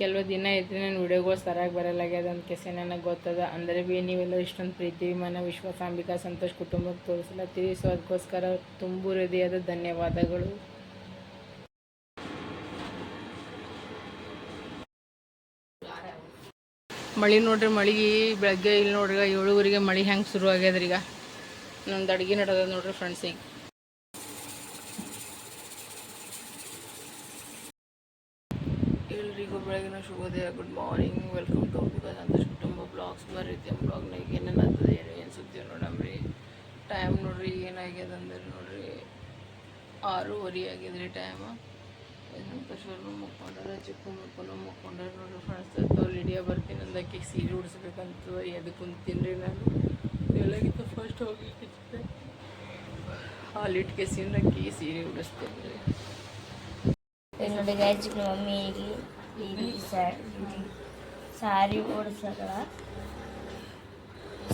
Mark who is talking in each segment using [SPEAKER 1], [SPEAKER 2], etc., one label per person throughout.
[SPEAKER 1] ಕೆಲವು ದಿನ ಇದ್ರೆ ನಾನು ವಿಡಿಯೋಗಳು ಸರಿಯಾಗಿ ಬರಲಾಗ್ಯದ ಅಂತ ಕೆಸೆ ನನಗೆ ಗೊತ್ತದ. ಅಂದರೆ ಭೀ ನೀವೆಲ್ಲ ಇಷ್ಟೊಂದು ಪ್ರೀತಿ ವಿಮಾನ ವಿಶ್ವಾಸಾಂಬಿಕಾ ಸಂತೋಷ್ ಕುಟುಂಬಕ್ಕೆ ತೋರಿಸಲತ್ತೀರಿ. ತಿಳಿಸೋ ಅದಕ್ಕೋಸ್ಕರ ತುಂಬು ಹೃದಯದ ಧನ್ಯವಾದಗಳು. ಮಳೆ ನೋಡ್ರಿ, ಮಳಿಗೆ ಬೆಳಗ್ಗೆ ಇಲ್ಲಿ ನೋಡ್ರಿ ಏಳುವರೆಗೆ ಮಳೆ ಹೆಂಗೆ ಶುರು ಆಗ್ಯದ್ರಿ ಈಗ ನಂದು ಅಡುಗೆ ನಡೆದ ನೋಡ್ರಿ ಫ್ರೆಂಡ್ಸ್ ಈಗ ಎಲ್ರಿಗೂ ಬೆಳಗಿನ ಶುಭೋದಯ ಗುಡ್ ಮಾರ್ನಿಂಗ್ ವೆಲ್ಕಮ್ ಟು ಬಿಕಾಸ್ ಸಂತೋಷ್ ಕುಟುಂಬ ಬ್ಲಾಗ್ಸ್ ಬರೀತಿ ಬ್ಲಾಗ್ನಾಗ ಏನೇನು ಆಗ್ತದೆ ಏನು ಏನು ಸುದ್ದಿ ನೋಡಮ್ರಿ ಟೈಮ್ ನೋಡ್ರಿ, ಏನಾಗ್ಯದ ಅಂದ್ರೆ ನೋಡ್ರಿ. ಆರೂವರೆ ಆಗಿದ್ರಿ ಟೈಮ್ ಸಂತೋಷವ್ರು ಮುಕ್ಕೊಂಡ್ರೆ ಚಿಕ್ಕ ಮುಕ್ಕೊಂಡು ಮುಕ್ಕೊಂಡ್ರೆ ನೋಡ್ರಿ ಫ್ರೆಂಡ್ಸ್ ಅವ್ರು ಲಿಡಿಯಾ ಬರ್ತೀನಿ ಅಂದಕ್ಕೆ ಸೀರೆ ಉಡಿಸ್ಬೇಕಂತ ಎದಕ್ಕೆ ಕುಂತೀನಿ ರೀ ನಾನು ಎಲ್ಲಗಿಂತ ಫಸ್ಟ್ ಹೋಗಿ ಹಾಲಿಟ್ಗೆ ಸೀನಕ್ಕಿ ಸೀರೆ ಉಡಿಸ್ತೀನಿ. ರೀ
[SPEAKER 2] ನೋಡಿ ಗೈಸ್ ನಮ್ಮ ಮಮ್ಮಿಗೆ ಈ ಸಾರಿ ಓಡಿಸಲ್ಲ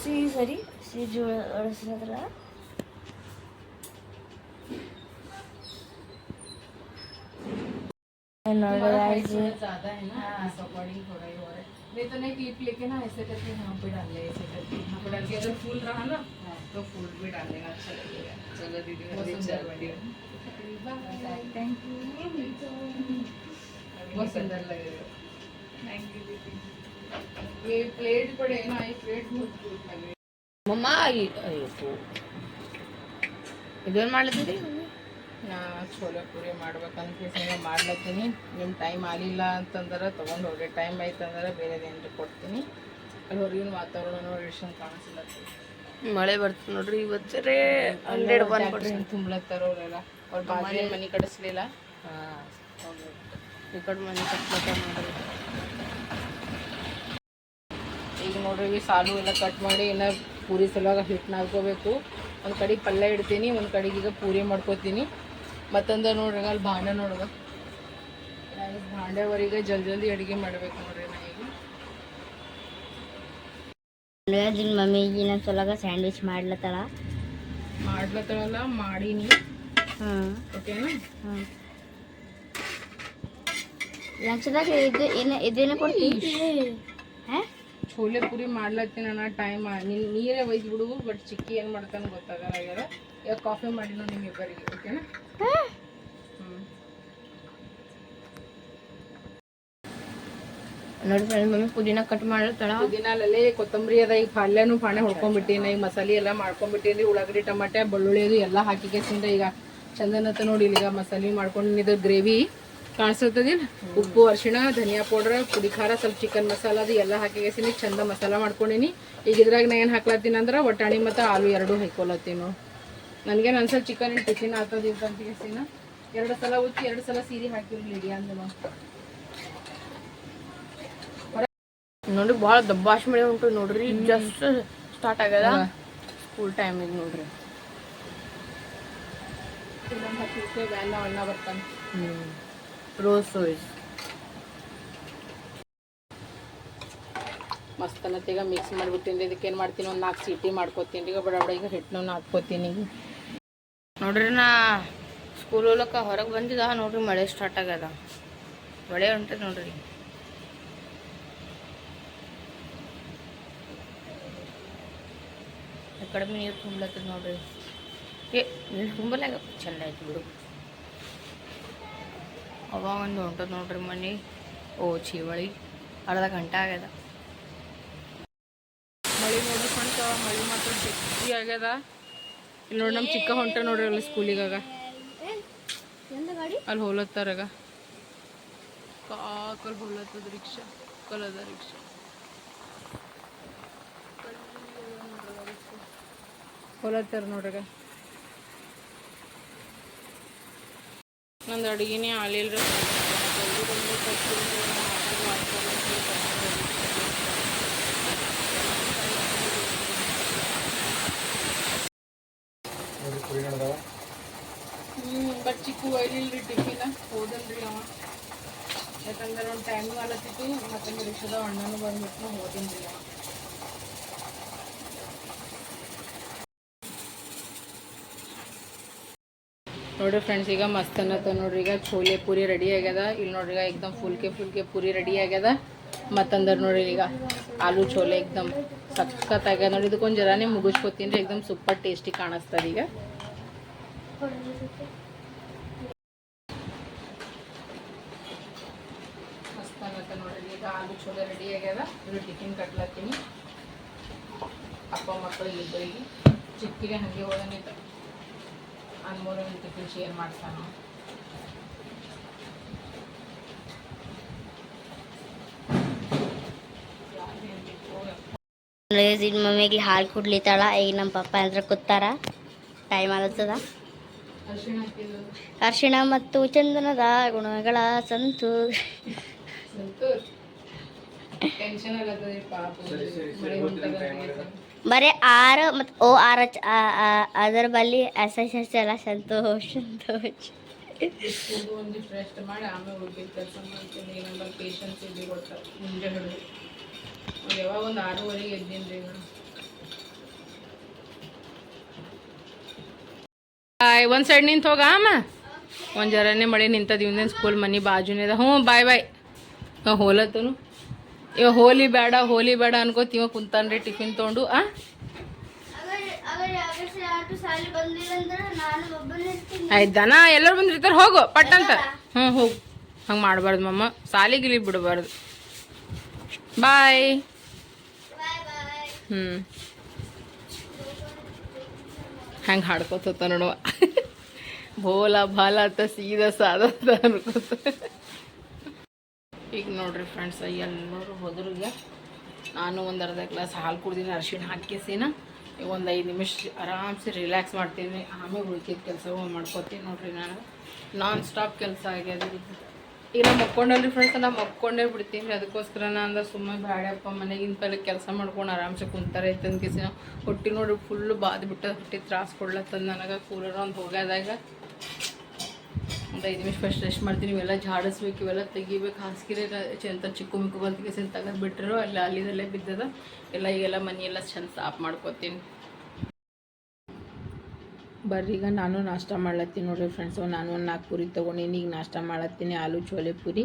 [SPEAKER 2] ಸಿ ಸರಿ ಸೀಜಿ ಓಡಿಸಲ್ಲ ನೋಡಿ guys,
[SPEAKER 1] ज्यादा है ना अकॉर्डिंग थोड़ा ही हो रहा है नहीं तो नहीं क्लिप लेके ना ऐसे करके यहाँ पे डाल ले ऐसे करके यहाँ पे डाल के अगर फूल रहा ना तो फूल भी डाल देना अच्छा लगेगा चलो दीदी बहुत सुंदर वीडियो थैंक यू
[SPEAKER 2] ಮೊಸಳೆಲ್ಲ ಇದೆ
[SPEAKER 1] ನಾ ಪೂರಿ ಮಾಡ್ಬೇಕಂತ ಮಾಡ್ಲತ್ತೀನಿ. ನಿಮ್ಮ ಟೈಮ್ ಆಗಲಿಲ್ಲ ಅಂತಂದ್ರೆ ತಗೊಂಡ್ ಹೋಗ್ರಿ. ಟೈಮ್ ಆಯ್ತು ಬೇರೆ ಕೊಡ್ತೀನಿ. ಅಲ್ಲಿ ಹೊರಗಿನ ವಾತಾವರಣ ನೋಡಿ
[SPEAKER 2] ಮಳೆ ಬರ್ತದೆ ನೋಡ್ರಿ ಇವತ್ತು ಹಂಡ್ರೆಡ್ ಒನ್
[SPEAKER 1] ತುಂಬಲತ್ತಾರ ಅವ್ರ ಬಾಜಿ ಮನಿ ಕಡಿಸ್ಲಿಲ್ಲ.
[SPEAKER 2] ಹಾ ಈ ಕಡೆ ಮನೆ ಕಟ್ಬೇಕ ನೋಡ್ರಿ
[SPEAKER 1] ಈಗ ನೋಡ್ರಿ ಸಾಲು ಎಲ್ಲ ಕಟ್ ಮಾಡಿ ಇನ್ನು ಪೂರಿ ಸಲುವಾಗ ಹಿಟ್ಟು ನಾದ್ಕೋಬೇಕು ಒಂದು ಕಡೆಗೆ ಪಲ್ಯ ಇಡ್ತೀನಿ ಒಂದು ಕಡೆಗೆ ಈಗ ಪೂರಿ ಮಾಡ್ಕೋತೀನಿ. ಮತ್ತೊಂದು ನೋಡ್ರಿ ಅಲ್ಲಿ ಭಾಂಡೆ ನೋಡ್ದ ಭಾಂಡೆವರೆಗೆ ಜಲ್ದಿ ಜಲ್ದಿ ಅಡುಗೆ ಮಾಡ್ಬೇಕು ನೋಡ್ರಿ ನಾ ಈಗ
[SPEAKER 2] ದಿನ ಮಮ್ಮಿಗೆ ನನ್ನ ಸೊಲಗ ಸ್ಯಾಂಡ್ವಿಚ್ ಮಾಡ್ಲತ್ತಳ.
[SPEAKER 1] ಮಾಡ್ಲತ್ತಳಲ್ಲ ಮಾಡೀನಿ.
[SPEAKER 2] ಹಾಂ
[SPEAKER 1] ಓಕೆನಾ
[SPEAKER 2] ಹ್ಞೂ ಲಂಚದಾಗ ಇದು ಏನು ಇದೇನು ಕೊಡ್ತೀನಿ ಹಾಂ?
[SPEAKER 1] ಛೋಲೆ ಪೂರಿ ಮಾಡ್ಲತ್ತೀನಿ ಅಣ್ಣ ಟೈಮ್ ನೀನು ನೀರೇ ಒಯ್ದು ಬಿಡು ಬಟ್ ಚಿಕ್ಕಿ ಏನು ಮಾಡ್ತಾನೆ ಗೊತ್ತಾಗಲ್ಲ ಈಗ ಕಾಫಿ ಮಾಡಿನೋ ನಿಮ್ಮಿಬ್ಬರಿಗೆ ಓಕೆನಾ ಹ್ಞೂ
[SPEAKER 2] ನೋಡಿ ಫ್ರೆಂಡ್ ಮಮ್ಮಿ ಪುದೀನ ಕಟ್ ಮಾಡ್ಲತ್ತಾಳ?
[SPEAKER 1] ಪುದೀನಲ್ಲೇ ಕೊತ್ತಂಬರಿ ಅದ ಈಗ ಪಲ್ಯನೂ ಪಾಣೆ ಹೊಡ್ಕೊಂಡ್ಬಿಟ್ಟಿನಿ ಈಗ ಮಸಾಲೆ ಎಲ್ಲ ಮಾಡ್ಕೊಂಡ್ಬಿಟ್ಟಿನಿ ಉಳ್ಳಾಗಡ್ಡಿ ಟಮಾಟೆ ಬೆಳ್ಳುಳ್ಳಿ ಅದು ಎಲ್ಲ ಹಾಕಿಗೆಸಿಂದ ಈಗ ಚಂದನತ್ತ ನೋಡಿ ಈಗ ಮಸಾಲೆ ಮಾಡ್ಕೊಂಡಿದ್ದು ಗ್ರೇವಿ ಕಾಣಿಸ್ತದಿಲ್ಲ ಉಪ್ಪು ಅರಿಶಿಣ ಧನಿಯಾ ಪೌಡ್ರ್ ಪುಡಿ ಖಾರ ಸ್ವಲ್ಪ ಚಿಕನ್ ಮಸಾಲ ಅದು ಎಲ್ಲ ಹಾಕಿಗೆಸಿನಿ ಚಂದ ಮಸಾಲ ಮಾಡ್ಕೊಂಡಿನಿ. ಈಗ ಇದ್ರಾಗ ನಾ ಏನು ಹಾಕ್ಲತ್ತೀನಿ ಅಂದ್ರೆ ಒಟ್ಟಾಣಿ ಮತ್ತು ಆಲೂ ಎರಡು ಹಾಕೊಳತ್ತೀನಿ ನನಗೇನು ಅನ್ಸಲ್ ಚಿಕನ್ ಟಿಫಿನ್ ಆತದ ಅಂತಿಗೆಸಿನ ಎರಡು ಸಲ ಉಚ್ಚಿ ಎರಡು ಸಲ ಸೀರೆ ಹಾಕಿರ್ಲಿ ಅಂದ್ರೆ ಅಂದನು
[SPEAKER 2] ನೋಡಿ ಭಾಳ ದಬ್ಬಾಶ್ ಮಳೆ ಉಂಟು ನೋಡ್ರಿ ಜಸ್ಟ್ ಸ್ಟಾರ್ಟ್ ಆಗ್ಯದ
[SPEAKER 1] ಸ್ಕೂಲ್ ಟೈಮಿಗೆ ನೋಡ್ರಿ. ಅಣ್ಣ ಬರ್ತಾನೆ.
[SPEAKER 2] ರೋಸ್ ರೋಯ್ಸ್
[SPEAKER 1] ಮಸ್ತ್ ಅನ್ನತ್ತೆ ಈಗ ಮಿಕ್ಸ್ ಮಾಡಿಬಿಟ್ಟಿನಿ ಇದಕ್ಕೆ ಏನು ಮಾಡ್ತೀನಿ? ಒಂದು ನಾಲ್ಕು ಸೀಟಿ ಮಾಡ್ಕೊತೀನಿ ಈಗ ಬಡ ಬಡ, ಈಗ ಹಿಟ್ಟನ್ನು ಹಾಕ್ಕೋತೀನಿ ಈಗ.
[SPEAKER 2] ನೋಡ್ರಿ ನಾ ಸ್ಕೂಲ್ ಹೊರಗೆ ಬಂದಿದ್ದ ನೋಡ್ರಿ ಮಳೆ ಸ್ಟಾರ್ಟ್ ಆಗ್ಯದ. ಮಳೆ ಹೊಂಟದ ನೋಡ್ರಿ. ಕಡಿಮೆ ನೀರು ತುಂಬಲತ್ತದ ನೋಡ್ರಿ. ಏ, ನೀರು ತುಂಬಲಾಗ ಚೆಂದ ಆಯ್ತು ಬಿಡು. ಅವ ಒಂದು ಹೊಂಟದ ನೋಡ್ರಿ ಮನೆ. ಓ, ಚೀವಳಿ. ಅರ್ಧ ಗಂಟೆ ಆಗ್ಯದ.
[SPEAKER 1] ಮಳೆ ನೋಡ್ರಿ ಮಳೆ ಮಾತ್ರ ಜಗ್ಗಿ ಆಗ್ಯದ. ಇಲ್ಲಿ ನೋಡಿ ನಮ್ಮ ಚಿಕ್ಕ ಹೊಂಟ ನೋಡ್ರಿ ಅಲ್ಲಿ ಸ್ಕೂಲಿಗಾಗ ಅಲ್ಲಿ ಹೋಲತ್ತಾರಾಗ ಕಾಕಲ್ ಹೋಲತ್ತದ ರಿಕ್ಷಾ ಕಲದ ರಿಕ್ಷಾ. ಹೋಲತ್ತಾರ ನೋಡ್ರಾಗ ನಂದು ಅಡುಗೆನೇ ಆಲಿಲ್ಲ ಹ್ಞೂ ಬಟ್ ಚಿಕ್ಕು ಒಯ್ಲಿಲ್ರಿ ಟಿಫಿನ ಹೋದಲ್ರಿ ಅವ ಯಾಕಂದ್ರೆ ಒಂದು ಟೈಮ್ ಆಲತ್ತಿತ್ತು ಮತ್ತೆ ರಿಕ್ಷಾದ ಅಣ್ಣನೂ ಬಂದ್ಬಿಟ್ಟು ಹೋದಿನ್ರಿ ಅವ ನೋಡ್ರಿ ಫ್ರೆಂಡ್ಸ್ ಈಗ ಮಸ್ತ್ ಅನ್ನತ್ತ ನೋಡ್ರಿ. ಈಗ ಛೋಲೆ ಪೂರಿ ರೆಡಿ ಆಗ್ಯದ. ಇಲ್ಲಿ ನೋಡ್ರಿ, ಈಗ ಎಕ್ದಮ್ ಫುಲ್ಕೆ ಫುಲ್ಕೆ ಪೂರಿ ರೆಡಿ ಆಗ್ಯದ. ಮತ್ತಂದ್ರೆ ನೋಡ್ರಿ, ಈಗ ಆಲೂ ಛೋಲೆ ಎಕ್ದಮ್ ಆಗ್ಯದ. ನೋಡಿ ಇದಕ್ಕೊಂದು ಜರಾನೇ ಮುಗಿಸ್ಕೊತೀನಿ ರೀ. ಎಕ್ದಮ್ ಸೂಪರ್ ಟೇಸ್ಟಿ ಕಾಣಿಸ್ತದ ಈಗ. ಈಗ ಆಲೂ ಛೋಲೆ ರೆಡಿ ಆಗ್ಯದ. ಇದು ಟಿಫಿನ್ ಕಟ್ಲತ್ತೀನಿ. ಅಪ್ಪ ಮಕ್ಕಳು ಇಬ್ಬರಿಗೆ ಚಿಕ್ಕಿಗೆ ಹಂಗೆ ಹೋದನಿದ್ದ ಅನ್ಮೋಲ್ ಟಿಫಿನ್ ಶೇರ್ ಮಾಡ್ತಾನ.
[SPEAKER 3] ಈಗ ಮಮ್ಮಿಗೆ ಹಾಲು ಕುಡ್ಲಿತ್ತಾಳ ಈಗ ನಮ್ಮ ಪಪ್ಪ ಅಂದ್ರೆ ಕೂತಾರ. ಟೈಮ್ ಆಗತ್ತದ?
[SPEAKER 1] ಅರ್ಶಿಣ
[SPEAKER 3] ಮತ್ತು ಚಂದನದ ಗುಣಗಳ ಸಂತು.
[SPEAKER 1] ಟೆನ್ಷನ್ ಆಗತ್ತದ
[SPEAKER 3] ಬರೀ ಆರ್ ಮತ್ತು ಓ ಆರ್ ಎಚ್ ಅದರ ಬಲ್ಲಿ ಎಸ್ ಎಸ್ ಎಸ್ ಎಲ್ಲ ಸಂತೋಷ ಸಂತೋಷ.
[SPEAKER 1] ಯಾವಾಗ ಒಂದು ಆರೂವರೆಗೆ ಎದ್ದೀನಿ ರೀ ನಾನು ಬಾಯ್ ಒಂದು ಸೈಡ್ ನಿಂತು ಹೋಗ ಅಮ್ಮ ಒಂದು ಜರನೇ ಮಳೆ ನಿಂತದ ಇವಂದೇನು ಸ್ಕೂಲ್ ಮನಿ ಬಾಜುನೇ ಅದ. ಹ್ಞೂ ಬಾಯ್ ಬಾಯ್. ಹೋಲತ್ತನು. ಇವ ಹೋಲಿ ಬೇಡ ಹೋಲಿ ಬೇಡ ಅನ್ಕೋತ ಇವ ಕುಂತಾನ್ರಿ ಟಿಫಿನ್ ತೊಗೊಂಡು ಆ? ಆಯ್ತು ದನ ಎಲ್ಲರೂ ಬಂದಿರ್ತಾರೆ ಹೋಗು ಪಟ್ಟಂತ. ಹ್ಞೂ ಹೋಗು. ಹಂಗೆ ಮಾಡಬಾರ್ದು ಮಮ್ಮ ಸಾಲಿಗಿಲಿ ಬಿಡಬಾರ್ದು. ಬಾಯ್. ಹ್ಞೂ ಹಂಗೆ ಹಾಡ್ಕೋತ ನೋಡುವ. ಭೋಲ ಭಾಲ ಅಂತ ಸೀದಾ ಸಾದ ಅನ್ಕೋತ. ಈಗ ನೋಡ್ರಿ ಫ್ರೆಂಡ್ಸ್ ಎಲ್ಲರೂ ಹೋದ್ರು ಈಗ ನಾನು ಒಂದು ಅರ್ಧ ಗ್ಲಾಸ್ ಹಾಲು ಕುಡ್ದೀನಿ ಹಾಕಿ ಹಾಕಿಸಿನ. ಈಗ ಒಂದು ಐದು ನಿಮಿಷ ಆರಾಮ್ಸೆ ರಿಲ್ಯಾಕ್ಸ್ ಮಾಡ್ತೀನಿ. ಆಮೇಲೆ ಉಳ್ಕಿದ ಕೆಲಸ ಮಾಡ್ಕೋತೀನಿ ನೋಡ್ರಿ ನಾನು. ನಾನ್ ಸ್ಟಾಪ್ ಕೆಲಸ ಆಗ್ಯದ ಈಗ. ಈಗ ನಾ ಮಕ್ಕೊಂಡಲ್ರಿ ಫ್ರೆಂಡ್ಸ್ ನಾ ಮಕ್ಕೊಂಡೇ ಬಿಡ್ತೀನಿ. ಅದಕ್ಕೋಸ್ಕರ ನಾ ಅಂದ್ರೆ ಸುಮ್ಮನೆ ಬ್ಯಾಡಪ್ಪ, ಮನೆಗಿನ ಪೈಲೆ ಕೆಲಸ ಮಾಡ್ಕೊಂಡು ಆರಾಮ್ಸೆ ಕುಂತಾರೆ ಐತೆ ನಾವು ಹೊಟ್ಟಿ ನೋಡಿ ಫುಲ್ಲು ಬಾದ್ ಬಿಟ್ಟ ಹೊಟ್ಟಿ ತ್ರಾಸ ಕೊಡ್ಲತ್ತದ ನನಗೆ. ಕೂಲರ್ ಒಂದು ಹೋಗ್ಯದಾಗ ಒಂದು ಐದು ನಿಮಿಷ ಫಸ್ಟ್ ರೆಸ್ಟ್ ಮಾಡ್ತೀನಿ ಇವೆಲ್ಲ ಜಾಡಿಸ್ಬೇಕು ಇವೆಲ್ಲ ತೆಗಿಬೇಕು. ಹಾಸಿಗೆ ಚಂತ ಚಿಕ್ಕ ಮಿಕ್ಕು ಬಲ್ತಿಗೆ ಸೆಲ್ ತೆಗೆದು ಬಿಟ್ಟರು ಅಲ್ಲಿ ಅಲ್ಲಿದಲ್ಲೇ ಬಿದ್ದದ. ಎಲ್ಲ ಈಗೆಲ್ಲ ಮನೆಯೆಲ್ಲ ಚೆಂದ ಸಾಫ್ ಮಾಡ್ಕೊತೀನಿ. ಬರ್ರಿ ಈಗ ನಾನು ನಾಷ್ಟ ಮಾಡ್ಲತ್ತೀನಿ ನೋಡ್ರಿ ಫ್ರೆಂಡ್ಸು ನಾನು ಒಂದು ನಾಲ್ಕು ಪೂರಿ ತೊಗೊಂಡಿನಿ ಈಗ ನಾಷ್ಟ ಮಾಡತ್ತೀನಿ ಆಲೂ ಚೋಲೆ ಪೂರಿ.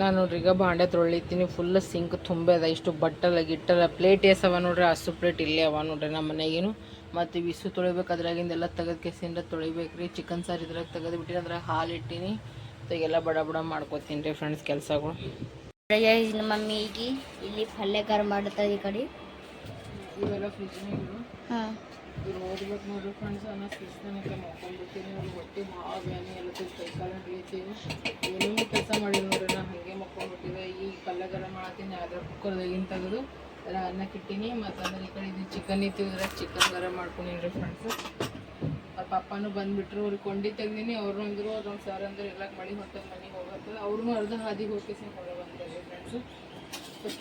[SPEAKER 1] ನಾನು ನೋಡ್ರಿ ಈಗ ಬಾಂಡೆ ತೊಳಿತೀನಿ ಫುಲ್ ಸಿಂಕ್ ತುಂಬದ ಇಷ್ಟು ಬಟ್ಟಲ ಗಿಟ್ಟಲ ಪ್ಲೇಟ್ ಎಸವ ನೋಡ್ರಿ ಅಷ್ಟು ಪ್ಲೇಟ್ ಇಲ್ಲೇ ಅವ ನೋಡ್ರಿ ನಮ್ಮ ಮನೆಗೇನು. ಮತ್ತು ಬಿಸು ತೊಳಿಬೇಕು ಅದ್ರಾಗಿಂದೆಲ್ಲ ತೆಗೆದು ಕೆಸಿಂದ ತೊಳಿಬೇಕು ರೀ ಚಿಕನ್ ಸಾರು ಇದ್ರಾಗ ತೆಗೆದು ಬಿಟ್ಟಿನಿ ಅದ್ರಾಗ ಹಾಲು ಇಟ್ಟೀನಿ. ಎಲ್ಲ ಬಡ ಬಡ ಮಾಡ್ಕೊತೀನಿ ರೀ ಫ್ರೆಂಡ್ಸ್ ಕೆಲಸಗಳು.
[SPEAKER 3] ನಮ್ಮ ಮಮ್ಮಿಗೆ ಇಲ್ಲಿ ಪಲ್ಯ ಗರಂ ಮಾಡುತ್ತದೆ ಈ ಕಡೆ.
[SPEAKER 1] ಇವೆಲ್ಲ ಫ್ರಿಜ್ನಾಗ
[SPEAKER 3] ಹಾಂ.
[SPEAKER 1] ಇವ್ರು ಓದ್ಬೇಕು ನೋಡ್ರಿ ಫ್ರೆಂಡ್ಸ್ ಅನ್ನೋ ಶಿಸ್ತನಕ್ಕೆ ಮಕ್ಕೊಂಡ್ಬಿಡ್ತೀನಿ ಅವ್ರು ಹೊಟ್ಟೆ ಮಾವ ಬ್ಯಾನಿ ಎಲ್ಲ ಹಿಡಿತೀವಿ ಏನೇನು ಕೆಲಸ ಮಾಡಿ ನೋಡ್ರಿ ನಾನು ಹಾಗೆ ಮಕ್ಕೊಂಡ್ಬಿಟ್ಟಿದೆ ಈ ಪಲ್ಯಗಳ ಮಾಡ್ತೀನಿ ಮಾಡತ್ತೀನಿ ಅದ್ರ ಕುಕ್ಕರ್ದಾಗಿನ ತೆಗೆದು. ಅನ್ನಕ್ಕೆ ಇಟ್ಟೀನಿ, ಮತ್ತು ಆಮೇಲೆ ಈ ಕಡೆ ಇದು ಚಿಕನ್ ಇತ್ತು ಇದ್ರಾಗ ಚಿಕನ್ ಗರ ಮಾಡ್ಕೊಂಡಿನಿ ರೀ ಫ್ರೆಂಡ್ಸ್ ಅವ್ರ ಪಪ್ಪನೂ ಬಂದುಬಿಟ್ರು ಅವ್ರಿಗೆ ಕೊಂಡಿ ತೆಗ್ದೀನಿ, ಅವ್ರು ಅಂದರು, ಅವ್ರ ಸರ್ ಅಂದ್ರೆ ಎಲ್ಲ ಮಳೆ ಹೊಟ್ಟೆ ಮನೆಗೆ ಹೋಗತ್ತದ ಅವ್ರೂ ಅರ್ಧ ಹಾದಿ ಹೋಗಿ ಹೊರ ಬಂದ್ರೆ ಫ್ರೆಂಡ್ಸು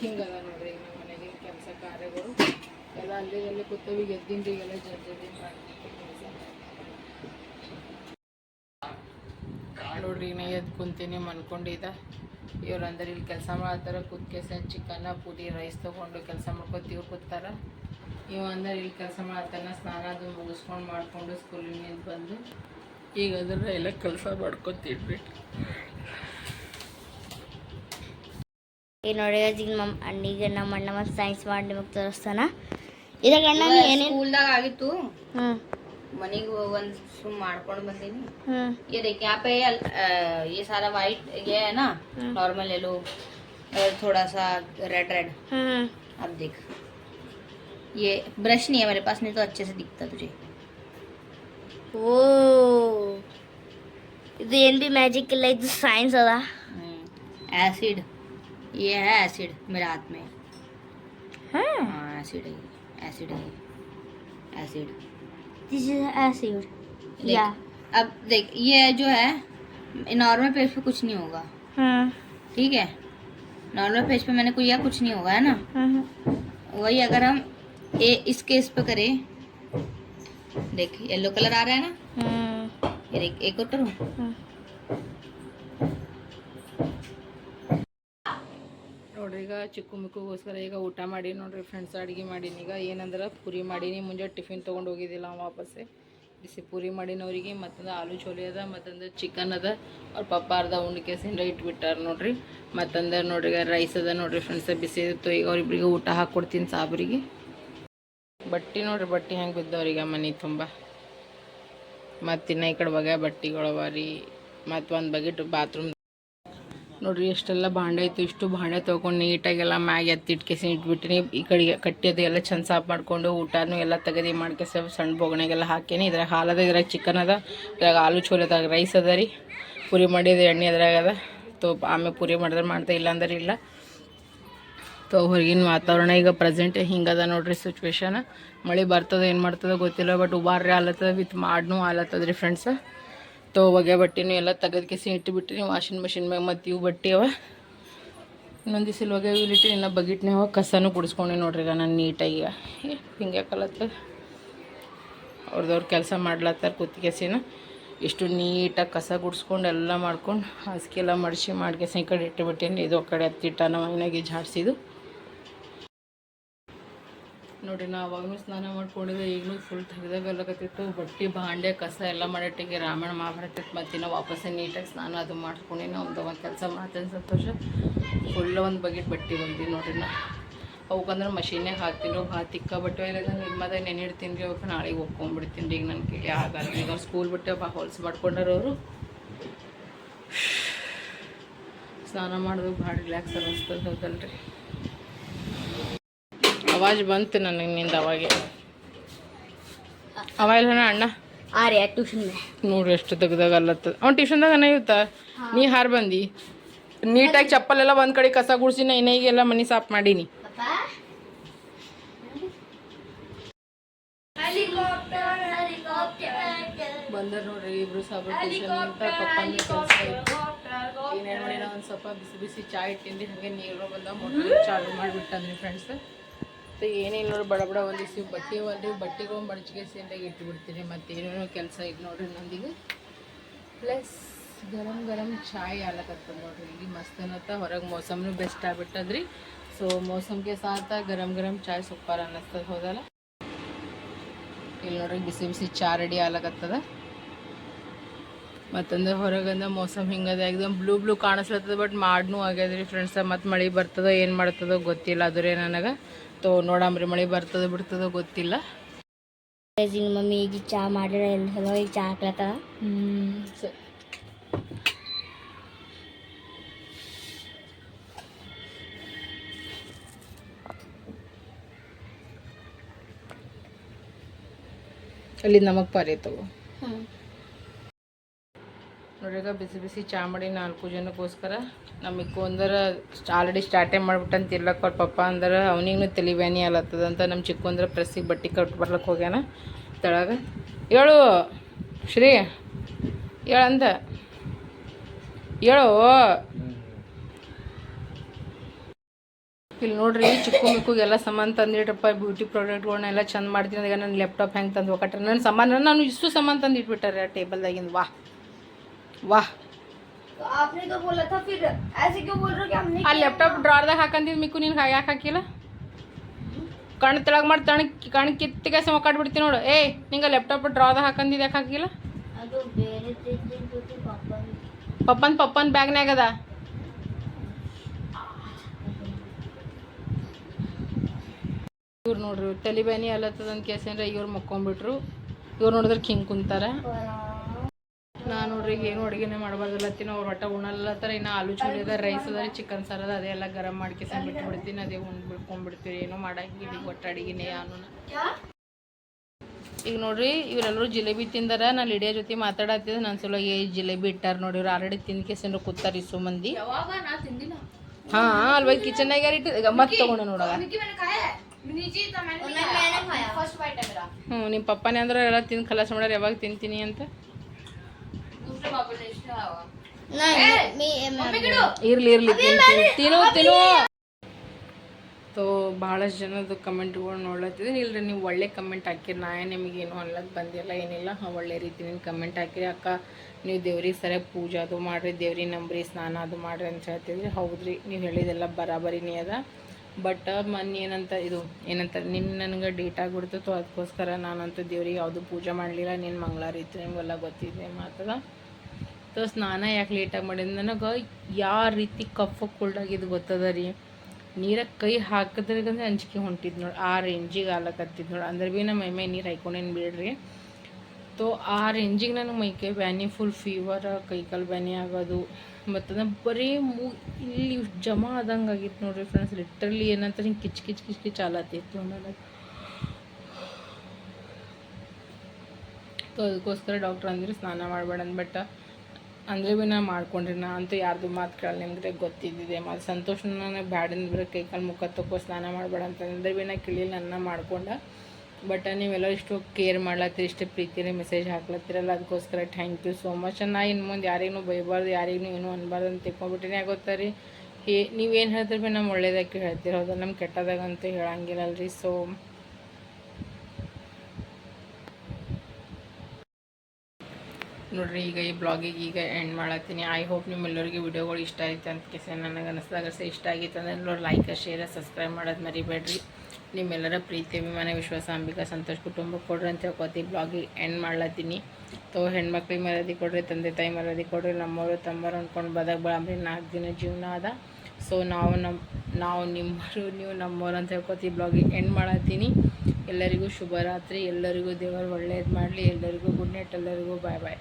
[SPEAKER 1] ಹಿಂಗೆ ಅದ ನೋಡ್ರಿ ಈಗ ನಮ್ಮ ಮನೆಗೆ ಕೆಲಸ ಕಾರ್ಯಗಳು. ಎಲ್ಲ ಅಲ್ಲೇ ಅಲ್ಲೇ ಕೂತವಿ ಗೆದ್ದಿನ ರೀ ಎಲ್ಲ ಕೆಲಸ ನೋಡ್ರಿ ನಾ ಎದ್ದು ಕುಂತೀನಿ ಮನ್ಕೊಂಡಿದ್ದ. ಇವ್ರು ಅಂದ್ರೆ ಇಲ್ಲಿ ಕೆಲಸ ಮಾಡ್ತಾರ ಕುತ್ಕೆಸ ಚಿಕನ್ನ ಪುಡಿ ರೈಸ್ ತೊಗೊಂಡು ಕೆಲಸ ಮಾಡ್ಕೊತ ಇವ್ರು ಕೂತಾರ ಇವ ಅಂದ್ರೆ ಇಲ್ಲಿ ಕೆಲಸ ಮಾಡತ್ತಾನ ಸ್ನಾನ ಅದು ಮುಗಿಸ್ಕೊಂಡು ಮಾಡಿಕೊಂಡು ಸ್ಕೂಲಿನಿಂದ ಬಂದು ಈಗ ಅಂದ್ರೆ ಎಲ್ಲ ಕೆಲಸ ಮಾಡ್ಕೊತೀವಿ
[SPEAKER 3] ಈಗ ನೋಡಿ ಈಗ ನಮ್ಮ ಅಣ್ಣಿಗೆ ನಮ್ಮ ಅಣ್ಣ ಮತ್ತು ಸೈನ್ಸ್ ಮಾಡಿ ನಿಮಗೆ ತೋರಿಸ್ತಾನ. ಇದಾಗ ಅಣ್ಣ ಏನೇನು
[SPEAKER 2] ಸ್ಕೂಲ್ದಾಗ ಆಗಿತ್ತು.
[SPEAKER 3] ಹ್ಞೂ
[SPEAKER 2] ಮನೆಗೆ ಒಂದು ಸುಮ್ ಮಾಡ್ಕೊಂಡು ಬಂದೀನಿ
[SPEAKER 3] ಹ್ಞೂ
[SPEAKER 2] ये देख यहाँ पे अ, ये सारा वाइट ये है ना नॉर्मल येलो और थोड़ा सा रेड रेड
[SPEAKER 3] ಹ್ಞೂ
[SPEAKER 2] अब देख ये ब्रश नहीं है मेरे पास नहीं तो अच्छे से दिखता तुझे
[SPEAKER 3] ಓ ಇದು ಏನು ಭೀ ಮ್ಯಾಜಿಕ್ ಇಲ್ಲ ಇದು ಸೈನ್ಸ್ ಅದ
[SPEAKER 2] एसिड ये है एसिड मेरे हाथ में
[SPEAKER 3] ಹಾಂ
[SPEAKER 2] हाँ एसिड है एसिड है एसिड
[SPEAKER 3] दिस इज़ एसिड या।
[SPEAKER 2] अब देख ये जो है नॉर्मल पेज पे कुछ नहीं होगा।
[SPEAKER 3] हाँ।
[SPEAKER 2] ठीक है? नॉर्मल पेज पे मैंने कोई या कुछ नहीं होगा है ना? हाँ। वही अगर हम ए इस केस पे करें देख येलो कलर आ रहा है ना? हाँ। ये देख एक और करूँ?
[SPEAKER 1] हाँ। ಈಗ ಚಿಕ್ಕು ಮಿಕ್ಕುಗೋಸ್ಕರ ಈಗ ಊಟ ಮಾಡಿ ನೋಡ್ರಿ ಫ್ರೆಂಡ್ಸ್ ಅಡುಗೆ ಮಾಡೀನಿ. ಈಗ ಏನಂದ್ರೆ ಪುರಿ ಮಾಡೀನಿ. ಮುಂಜಾನೆ ಟಿಫಿನ್ ತೊಗೊಂಡು ಹೋಗಿದ್ದಿಲ್ಲ ವಾಪಸ್ಸೆ. ಬಿಸಿ ಪೂರಿ ಮಾಡಿನವರಿಗೆ, ಮತ್ತೊಂದು ಆಲೂ ಚೋಲಿ ಅದ, ಮತ್ತೊಂದು ಚಿಕನ್ ಅದ. ಅವ್ರ ಪಪ್ಪ ಅರ್ಧ ಉಂಡಿಕೆಸಿಂದ ಇಟ್ಬಿಟ್ಟಾರ ನೋಡ್ರಿ. ಮತ್ತೊಂದು ನೋಡ್ರಿ ರೈಸ್ ಅದ ನೋಡ್ರಿ ಫ್ರೆಂಡ್ಸ್ ಬಿಸಿ ಇತ್ತು. ಈಗ ಅವ್ರಿಬ್ರಿಗೆ ಊಟ ಹಾಕ್ಕೊಡ್ತೀನಿ ಸಾಬ್ರಿಗೆ. ಬಟ್ಟೆ ನೋಡ್ರಿ, ಬಟ್ಟೆ ಹೆಂಗೆ ಬಿದ್ದವ್ರಿಗೆ ಮನೆ ತುಂಬ. ಮತ್ತಿನ್ನ ಈ ಕಡೆ ಬಗೆ ಬಟ್ಟೆಗಳವ ರೀ. ಮತ್ತು ಒಂದು ಬಗೆಟ್ ಬಾತ್ರೂಮ್ ನೋಡ್ರಿ, ಎಷ್ಟೆಲ್ಲ ಬಾಂಡೆ ಇತ್ತು ಇಷ್ಟು ಬಾಂಡೆ ತೊಗೊಂಡು ನೀಟಾಗೆಲ್ಲ ಮ್ಯಾಗೆ ಎತ್ತಿ ಇಟ್ಕೇಸಿ ಇಟ್ಬಿಟ್ಟಿನಿ. ಈ ಕಡೆಗೆ ಕಟ್ಟಿದ್ದು ಎಲ್ಲ ಚಂದ ಸಾಫ್ ಮಾಡಿಕೊಂಡು ಊಟನೂ ಎಲ್ಲ ತೆಗದಿ ಮಾಡ್ಕೇಸಿ ಸಣ್ಣ ಬೊಗಣೆಗೆಲ್ಲ ಹಾಕೀನಿ. ಇದ್ರಾಗ ಹಾಲದ, ಇದ್ರಾಗ ಚಿಕನ್ ಅದ, ಇದ್ರಾಗ ಆಲೂ ಚೋಲೆದಾಗ ರೈಸ್ ಅದ ರೀ. ಪುರಿ ಮಾಡಿದ ಎಣ್ಣೆ ಅದ್ರಾಗ ಅದ. ತೋ, ಆಮೇಲೆ ಪುರಿ ಮಾಡಿದ್ರೆ ಮಾಡ್ತಾ ಇಲ್ಲ ಅಂದ್ರೆ ಇಲ್ಲ. ತೋ, ಹೊರಗಿನ ವಾತಾವರಣ ಈಗ ಪ್ರೆಸೆಂಟ್ ಹಿಂಗದ ನೋಡ್ರಿ ಸಿಚುವೇಶನ್ ಮಳೆ ಬರ್ತದ, ಏನು ಮಾಡ್ತದ ಗೊತ್ತಿಲ್ಲ ಬಟ್ ಉಬಾರ್ರೆ ಆಲತ್ತದ ವಿತ್ ಮಾಡ್ನೂ ಆಲತ್ತದ ರೀ ಫ್ರೆಂಡ್ಸ್ ತೋ ಒಗೆ ಬಟ್ಟೆನು ಎಲ್ಲ ತೆಗೆದ್ಕೆಸಿ ಇಟ್ಟುಬಿಟ್ಟಿನಿ ವಾಷಿಂಗ್ ಮಿಷಿನ್ ಮ್ಯಾಗ ಮತ್ತು ಇವು ಬಟ್ಟೆ ಅವ. ಇನ್ನೊಂದು ದಿವಸ ಒಗೆ ಇಲ್ಲಿಟ್ಟು ಇನ್ನು ಬಗಿಟ್ನೇ ಹೋಗಿ ಕಸನೂ ಕುಡಿಸ್ಕೊಂಡೆ ನೋಡ್ರಿ ಈಗ ನಾನು ನೀಟಾಗಿ ಹಿಂಗೆ ಕಲತ್ತ ಅವ್ರದವ್ರು ಕೆಲಸ ಮಾಡ್ಲತ್ತಾರ ಕುತ್ತಿಗೆಸಿನ ಇಷ್ಟು ನೀಟಾಗಿ ಕಸ ಗುಡಿಸ್ಕೊಂಡು ಎಲ್ಲ ಮಾಡ್ಕೊಂಡು ಹಾಸಿಗೆ ಎಲ್ಲ ಮಡಿಸಿ ಮಾಡ್ಕೆಸಿ ಈ ಕಡೆ ಇಟ್ಟುಬಿಟ್ಟೇನಿ ಇದು ಆ ಕಡೆ ಹತ್ತಿಟ್ಟ ನಾವು ಮನೆಗೆ ಜಾಡಿಸಿದ್ದು ನೋಡ್ರಿ ನಾ ಅವಾಗಲೂ ಸ್ನಾನ ಮಾಡ್ಕೊಂಡಿದ್ದೆ, ಈಗಲೂ ಫುಲ್ ತೆಗ್ದಾಗಲ್ಲಕತ್ತಿತ್ತು. ಬಟ್ಟೆ, ಭಾಂಡೆ, ಕಸ ಎಲ್ಲ ಮಾಡಿಟ್ಟಿಗೆ ರಾಮಾಯಣ ಮಹಾಭಾರತ ಮತ್ತಿನ ವಾಪಸ್ಸೇ ನೀಟಾಗಿ ಸ್ನಾನ ಅದು ಮಾಡ್ಕೊಂಡು ಒಂದು ಒಂದು ಕೆಲಸ ಮಾಡ್ತೇನೆ ಸಂತೋಷ. ಫುಲ್ ಒಂದು ಬಗೆಟ್ ಬಟ್ಟೆ ಬಂದಿ ನೋಡ್ರಿ ನಾ. ಅವಕ್ಕಂದ್ರೆ ಮಷೀನ್ಯಾಗ ಹಾಕ್ತೀನಿ ಭಾಳ ತಿಕ್ಕ ಬಟ್ಟೆ ಇಲ್ಲ ನಿರ್ಮದ ನೆನಿಡ್ತೀನಿ ರೀ ಅವಕ್ಕೆ ನಾಳೆಗೆ ಒಪ್ಕೊಂಡ್ಬಿಡ್ತೀನಿ ರೀ, ಈಗ ನನ್ನ ಕೈಲಿ ಆಗಲ್ಲ. ಈಗ ಸ್ಕೂಲ್ ಬಿಟ್ಟೆ ಬಾ, ಹೊಲ್ಸು ಮಾಡ್ಕೊಂಡಾರ ಅವರು. ಸ್ನಾನ ಮಾಡೋದು ಭಾಳ ರಿಲ್ಯಾಕ್ಸ್ ಅನ್ನಿಸ್ತದೆ ಹೌದಲ್ರಿ. ಅವಾಜ್ ಬಂತು ನನಗೆ ನಿಂದ ಅವಾಗೆ. ಅವ ಇಲ್ಲ ಅಣ್ಣ?
[SPEAKER 3] ಟ್ಯೂಷನ್
[SPEAKER 1] ನೋಡ್ರಿ ಎಷ್ಟು ತೆಗ್ದಾಗ ಅಲ್ಲತ್ತದ ಅವ್ನು ಟ್ಯೂಷನ್ದಾಗ ಅನ್ನ ನೀ ಹಾರ್ ಬಂದಿ? ನೀಟಾಗಿ ಚಪ್ಪಲೆಲ್ಲ ಒಂದು ಕಡೆ ಕಸ ಗುಡ್ಸಿ ನಾ ಇನ್ನೀಗೆಲ್ಲ ಮನೆ ಸಾಫ್ ಮಾಡೀನಿ. ಬಂದರು ನೋಡ್ರಿ ಇಬ್ರು ಸಾಬ್ರು ಟ್ಯೂಷನ್ ಅಂತ ಪಪ್ಪಂದು ಕೆಲಸ ಇತ್ತು. ಏನೇನು ಮಾಡಿ ಒಂದು ಸ್ವಲ್ಪ ಬಿಸಿ ಬಿಸಿ ಚಾಯ್ ತಿಂದು ಹಾಗೆ ನೀರು ಬಂದ ಮೋಟರ್ ಚಾಲು ಮಾಡಿಬಿಟ್ಟಂದ್ರಿ ಫ್ರೆಂಡ್ಸ್ ಮತ್ತು ಏನಿಲ್ಲ ನೋಡಿ ಬಡ ಬಡ ಹೊಂದಿಸಿ ಬಟ್ಟೆ ಹೊಲ್ರಿ ಬಟ್ಟೆಗೂ ಮಡಚಿಗೆ ಸೇಂಟಾಗಿ ಇಟ್ಟುಬಿಡ್ತೀನಿ ಮತ್ತು ಏನೇನೋ ಕೆಲಸ ಇದೆ ನೋಡ್ರಿ ನಂದಿಗೆ. ಪ್ಲಸ್ ಗರಂ ಗರಂ ಚಾಯ್ ಆಗ್ಲಕತ್ತದ ನೋಡ್ರಿ ಇಲ್ಲಿ ಮಸ್ತ್ ಅನ್ನತ್ತ, ಹೊರಗೆ ಮೋಸಮ್ನು ಬೆಸ್ಟ್ ಆಗ್ಬಿಟ್ಟದ್ರಿ. ಸೊ ಮೋಸಮ್ಗೆ ಸಾತ ಗರಂ ಗರಂ ಚಾಯ್ ಸೂಪರ್ ಅನ್ನಿಸ್ತದ ಹೋದಲ್ಲ? ಇಲ್ಲಿ ನೋಡ್ರಿ ಬಿಸಿ ಬಿಸಿ ಚಾ ರೆಡಿ ಆಗ್ಲಕತ್ತದ. ಮತ್ತಂದ್ರೆ ಹೊರಗಂದ ಮೋಸಮ್ ಹಿಂಗದ, ಎಕ್ದಮ್ ಬ್ಲೂ ಬ್ಲೂ ಕಾಣಿಸ್ಲತ್ತದ ಬಟ್ ಮಾಡ್ನೂ ಆಗ್ಯದ್ರಿ ಫ್ರೆಂಡ್ಸ ಮತ್ತು ಮಳೆ ಬರ್ತದೋ, ಏನು ಮಾಡ್ತದೋ ಗೊತ್ತಿಲ್ಲ, ಅದ್ರೇ ನನಗೆ. ತೋ ನೋಡಂಬ್ರಿ ಮಳೆ ಬರ್ತದೆ ಬಿಡ್ತದೋ ಗೊತ್ತಿಲ್ಲ.
[SPEAKER 3] ಮಮ್ಮಿ ಈಗ ಚಾ ಮಾಡಿರ ಎಲ್ಲ ಹಲೋ ಈಗ ಚಾ ಹಾಕ್ಲತ್ತಾಳ?
[SPEAKER 1] ಸರಿ. ಅಲ್ಲಿ ನಮಗೆ ಪಾರಿತವು ನೋಡ್ರಿಗ ಬಿಸಿ ಬಿಸಿ ಚಾ ಮಾಡಿ ನಾಲ್ಕು ಜನಕ್ಕೋಸ್ಕರ ನಮಗೆ ಒಂದರ ಆಲ್ರೆಡಿ ಸ್ಟಾರ್ಟೇ ಮಾಡ್ಬಿಟ್ಟಂತ ಇರ್ಲಕ್ಕ ಅವ್ರ ಪಪ್ಪ ಅಂದ್ರೆ ಅವನಿಗೂ ತಿಳಿವೇನಿ ಅಲ್ಲತ್ತದಂತ ನಮ್ಮ ಚಿಕ್ಕೊಂದ್ರ ಪ್ರೆಸ್ಸಿಗೆ ಬಟ್ಟೆ ಕಟ್ಟು ಬರ್ಲಕ್ಕೆ ಹೋಗ್ಯಾನ. ತಳಗ ಹೇಳು ಶ್ರೀ ಹೇಳಂತ ಹೇಳು ಇಲ್ಲಿ ನೋಡ್ರಿ ಚಿಕ್ಕು ಮಿಕ್ಕುಗೆಲ್ಲ ಸಾಮಾನು ತಂದಿಟ್ರಪ್ಪ ಬ್ಯೂಟಿ ಪ್ರಾಡಕ್ಟ್ಗಳನ್ನೆಲ್ಲ ಚಂದ ಮಾಡ್ತೀನಿ ಈಗ ನನ್ನ ಲ್ಯಾಪ್ಟಾಪ್ ಹೆಂಗೆ ತಂದು ಹೋಗಟ್ರೆ ನನ್ನ ಸಾಮಾನು ನಾನು ಇಷ್ಟು ಸಾಮಾನು ತಂದು ಆ ಟೇಬಲ್ದಾಗಿಂದ ವಾಹ್. ವಾಹ್
[SPEAKER 3] आपने तो बोला था फिर ऐसे क्यों बोल रहे हो कि हमने
[SPEAKER 1] ಆ ಲ್ಯಾಪ್ಟಾಪ್ ಡ್ರಾರ್ದಾಗ ಹಾಕಂದಿದ್ದು ಮಿಕ್ಕು ನಿನ್ಗೆ ಯಾಕೆ ಹಾಕಿಲ್ಲ ಕಣ್ ತೆಳಗೆ ಮಾಡಿ ತಣ ಕಣ್ ಕಿತ್ತಿಗೆ ಬಿಡ್ತೀನಿ ನೋಡು ಏ ನಿಂಗೆ ಲ್ಯಾಪ್ಟಾಪ್ ಡ್ರಾದಾಗ ಹಾಕಂದಿದ್ದು ಯಾಕೆ ಹಾಕಿಲ್ಲ
[SPEAKER 3] ಅದು ಬೇರೆ ತಿಂದು ಪಾಪ
[SPEAKER 1] ಪಪ್ಪನ್ ಪಪ್ಪನ್ ಬ್ಯಾಗ್ನ್ಯಾಗ ಅದ ಇವ್ರು ನೋಡ್ರಿ ತಲೆ ಬ್ಯಾನಿ ಅಲ್ಲತ್ತದ ಅಂತ ಕೇಸಂದ್ರೆ ಇವ್ರು ಮಕ್ಕೊಂಬಿಟ್ರು ಇವ್ರು ನೋಡಿದ್ರೆ ಹಿಂಗೆ ಕುಂತಾರ ನಾನು ನೋಡ್ರಿ ಈಗ ಏನು ಅಡುಗೆನೇ ತಿನ್ನೋ ಅವ್ರು ಒಟ್ಟ ಉಣಲ್ಲತ್ತಾರ ಇನ್ನು ಆಲೂ ಚೂರಿ ಅದ ರೈಸ್ ಅದ ಚಿಕನ್ ಸಾರ್ ಅದ ಅದೆಲ್ಲ ಗರಂ ಮಾಡ್ಕೇಸನ್ ಬಿಟ್ಟು ಬಿಡ್ತೀನಿ. ಅದೇ ಉಂಡ್ ಬಿಡ್ಕೊಂಡ್ಬಿಡ್ತೀವಿ ಏನೋ ಮಾಡಂಗಿಲ್ಲ ಒಟ್ಟು ಅಡುಗೆನೇ ಯಾನು ಈಗ ನೋಡ್ರಿ ಇವರೆಲ್ಲರೂ ಜಿಲೇಬಿ ತಿಂದಾರ. ನಾನು ಇಡಿಯ ಜೊತೆ ಮಾತಾಡತ್ತಿದ್ದೆ ನನ್ನ ಸಲುವಾಗಿ ಏ ಜಿಲೇಬಿ ಇಟ್ಟಾರ ನೋಡಿ ಇವ್ರು ಆಲ್ರೆಡಿ ತಿನ್ಕೇಸಂದ್ರೆ ಕೂತಾರ ಇಸು ಮಂದಿ ಹಾ ಅಲ್ವಾ? ಕಿಚನ್ನಾಗ ಇಟ್ಟು ಮತ್ತೆ ತಗೊಂಡ ನೋಡವ. ಹ್ಞೂ ನಿಮ್ಮ ಪಪ್ಪನೇ ಅಂದ್ರೆ ಎಲ್ಲ ತಿಂದು ಕಲಾಸ ಮಾಡ್ಯಾರ. ಯಾವಾಗ ತಿಂತೀನಿ ಅಂತ? ಇರ್ಲಿ ಇರ್ಲಿ ತಿನ್ ತಿನ್- ತಿನ್ನು ತಿನ್ನು. ತೋ ಭಾಳಷ್ಟು ಜನದ ಕಮೆಂಟ್ಗಳು ನೋಡ್ಲತ್ತಿದ್ದೀನಿ ಇಲ್ರಿ ನೀವು ಒಳ್ಳೆ ಕಮೆಂಟ್ ಹಾಕಿರಿ. ನಾ ನಿಮಗೆ ಏನು ಅನ್ಲಕ್ಕೆ ಬಂದಿಲ್ಲ ಏನಿಲ್ಲ. ಹಾಂ ಒಳ್ಳೆ ರೀತಿ ನೀವು ಕಮೆಂಟ್ ಹಾಕಿರಿ. ಅಕ್ಕ ನೀವು ದೇವ್ರಿಗೆ ಸರಿಯಾಗಿ ಪೂಜೆ ಅದು ಮಾಡಿರಿ ದೇವ್ರಿಗೆ ನಂಬ್ರಿ ಸ್ನಾನ ಅದು ಮಾಡಿರಿ ಅಂತ ಹೇಳ್ತಿದ್ರಿ. ಹೌದ್ರಿ ನೀವು ಹೇಳಿದೆಲ್ಲ ಬರಾಬರಿನೇ ಅದ. ಬಟ್ ಮೊನ್ನೆ ಏನಂತ ಇದು ಏನಂತ ನಿನ್ನ ನನಗೆ ಡೇಟ್ ಆಗಿಬಿಡ್ತು ಅದಕ್ಕೋಸ್ಕರ ನಾನಂತೂ ದೇವ್ರಿಗೆ ಯಾವುದು ಪೂಜೆ ಮಾಡಲಿಲ್ಲ. ನಿನ್ನ ಮಂಗಳ ರೀತಿ ನಿಮಗೆಲ್ಲ ಗೊತ್ತಿದೆ ಮಾತದ. ಸೊ ಸ್ನಾನ ಯಾಕೆ ಲೇಟಾಗಿ ಮಾಡಿದ? ನನಗೆ ಯಾವ ರೀತಿ ಕಫ ಕೋಲ್ಡ್ ಆಗಿದ್ದು ಗೊತ್ತದ ರೀ? ನೀರಾಗ ಕೈ ಹಾಕಿದ್ರಿಗಂದ್ರೆ ಅಂಜಿಕೆ ಹೊಂಟಿದ್ ನೋಡಿ. ಆ ರೇಂಜಿಗೆ ಆಲಕತ್ತಿದ್ ನೋಡಿ. ಅಂದ್ರೆ ಭೀ ನಮ್ಮ ಮೈ ನೀರು ಹಾಯ್ಕೊಂಡೇನು ಬಿಡ್ರಿ? ತೋ ಆ ರೇಂಜಿಗೆ ನನಗೆ ಮೈಕೈ ಬ್ಯಾನಿ ಫುಲ್ ಫೀವರ್ ಕೈಕಾಲು ಬ್ಯಾನಿ ಆಗೋದು. ಮತ್ತು ಬರೀ ಮೂ ಇಲ್ಲಿ ಜಮಾ ಆದಂಗೆ ಆಗಿತ್ತು ನೋಡ್ರಿ ಫ್ರೆಂಡ್ಸ್ ಲಿಟ್ರಲಿ ಏನಂತ ಹಿಂಗೆ ಕಿಚ್ ಕಿಚ್ ಕಿಚ್ ಕಿಚ್ ಆಲತ್ತಿತ್ತು ನನಗೆ. ಸೊ ಅದಕ್ಕೋಸ್ಕರ ಡಾಕ್ಟ್ರ್ ಅಂದ್ರೆ ಸ್ನಾನ ಮಾಡಬೇಡ ಅಂದ್ಬಿಟ್ಟು ಅಂದರೆ ಭೀ ನಾ ಮಾಡ್ಕೊಂಡ್ರಿ ನಾ ಅಂತೂ ಯಾರ್ದು ಮಾತು ಕೇಳಲ್ಲ, ನಿಮ್ಗೆ ಗೊತ್ತಿದ್ದಿದೆ. ಮತ್ತು ಸಂತೋಷ ನನಗೆ ಬ್ಯಾಡ ಅಂದ್ರೆ ಕೈ ಕಾಲು ಮುಖ ತಗೋ ಸ್ನಾನ ಮಾಡಬೇಡ ಅಂತಂದ್ರೆ ಭೀ ನಾ ಕೇಳಿಲ್ಲ ನನ್ನ ಮಾಡ್ಕೊಂಡ. ಬಟ್ ನೀವೆಲ್ಲ ಇಷ್ಟು ಕೇರ್ ಮಾಡ್ಲತ್ತೀರಿ, ಇಷ್ಟು ಪ್ರೀತಿಯಲ್ಲಿ ಮೆಸೇಜ್ ಹಾಕ್ಲತ್ತೀರಲ್ಲ ಅದಕ್ಕೋಸ್ಕರ ಥ್ಯಾಂಕ್ ಯು ಸೋ ಮಚ್ ನಾ ಇನ್ನು ಮುಂದೆ ಯಾರಿಗೂ ಬೈಬಾರ್ದು ಯಾರಿಗೂ ಏನು ಅನ್ಬಾರ್ದು ಅಂತ ತಿಳ್ಕೊಂಬಿಟ್ಟಿನಿ ಗೊತ್ತಾರಿ ರೀ ಏ ನೀವೇನು ಹೇಳ್ತೀರಿ ಭೀ ನಮ್ಮ ಒಳ್ಳೇದಕ್ಕೆ ಹೇಳ್ತೀರ. ಹೌದಾ ನಮ್ಮ ಕೆಟ್ಟದಾಗ ಅಂತ ಹೇಳಂಗಿಲ್ಲಲ್ರಿ. ಸೊ ನೋಡ್ರಿ, ಈಗ ಈ ಬ್ಲಾಗಿಗೆ ಈಗ ಎಂಡ್ ಮಾಡತ್ತೀನಿ. ಐ ಹೋಪ್ ನಿಮ್ಮೆಲ್ಲರಿಗೆ ವಿಡಿಯೋಗಳು ಇಷ್ಟ ಆಯ್ತು ಅಂತ ಕೇಸ ನನಗೆ ಅನಿಸ್ದಾಗ ಸಹ ಇಷ್ಟ ಆಗಿತ್ತು ಅಂದರೆ ನೋಡಿ ಲೈಕ್ ಶೇರ್ ಸಬ್ಸ್ಕ್ರೈಬ್ ಮಾಡೋದು ಮರಿಬೇಡ್ರಿ. ನಿಮ್ಮೆಲ್ಲರ ಪ್ರೀತಿ, ಅಭಿಮಾನ, ವಿಶ್ವಾಸ, ಅಂಬಿಕಾ, ಸಂತೋಷ ಕುಟುಂಬ ಕೊಡ್ರಿ ಅಂತ ಹೇಳ್ಕೊತೀವಿ ಬ್ಲಾಗಿಗೆ ಎಂಡ್ ಮಾಡ್ಲತ್ತೀನಿ. ತೋ, ಹೆಣ್ಮಕ್ಳಿಗೆ ಮರ್ಯಾದೆ ಕೊಡ್ರಿ, ತಂದೆ, ತಾಯಿ ಮರ್ಯಾದೆ ಕೊಡ್ರಿ, ನಮ್ಮವರು ತಮ್ಮರು ಅಂದ್ಕೊಂಡು ಬದಕ್ ಬಳಂಬ್ರಿ ನಾಲ್ಕು ದಿನ ಜೀವನ ಅದ. ಸೊ ನಾವು ನಮ್ಮ ನಾವು ನಿಮ್ಮರು ನೀವು ನಮ್ಮವರು ಅಂತ ಹೇಳ್ಕೊತೀವಿ ಬ್ಲಾಗಿಗೆ ಎಂಡ್ ಮಾಡತ್ತೀನಿ ಎಲ್ಲರಿಗೂ ಶುಭರಾತ್ರಿ. ಎಲ್ಲರಿಗೂ ದೇವರು ಒಳ್ಳೆಯದು ಮಾಡಲಿ. ಎಲ್ಲರಿಗೂ ಗುಡ್ ನೈಟ್ ಎಲ್ಲರಿಗೂ ಬಾಯ್ ಬಾಯ್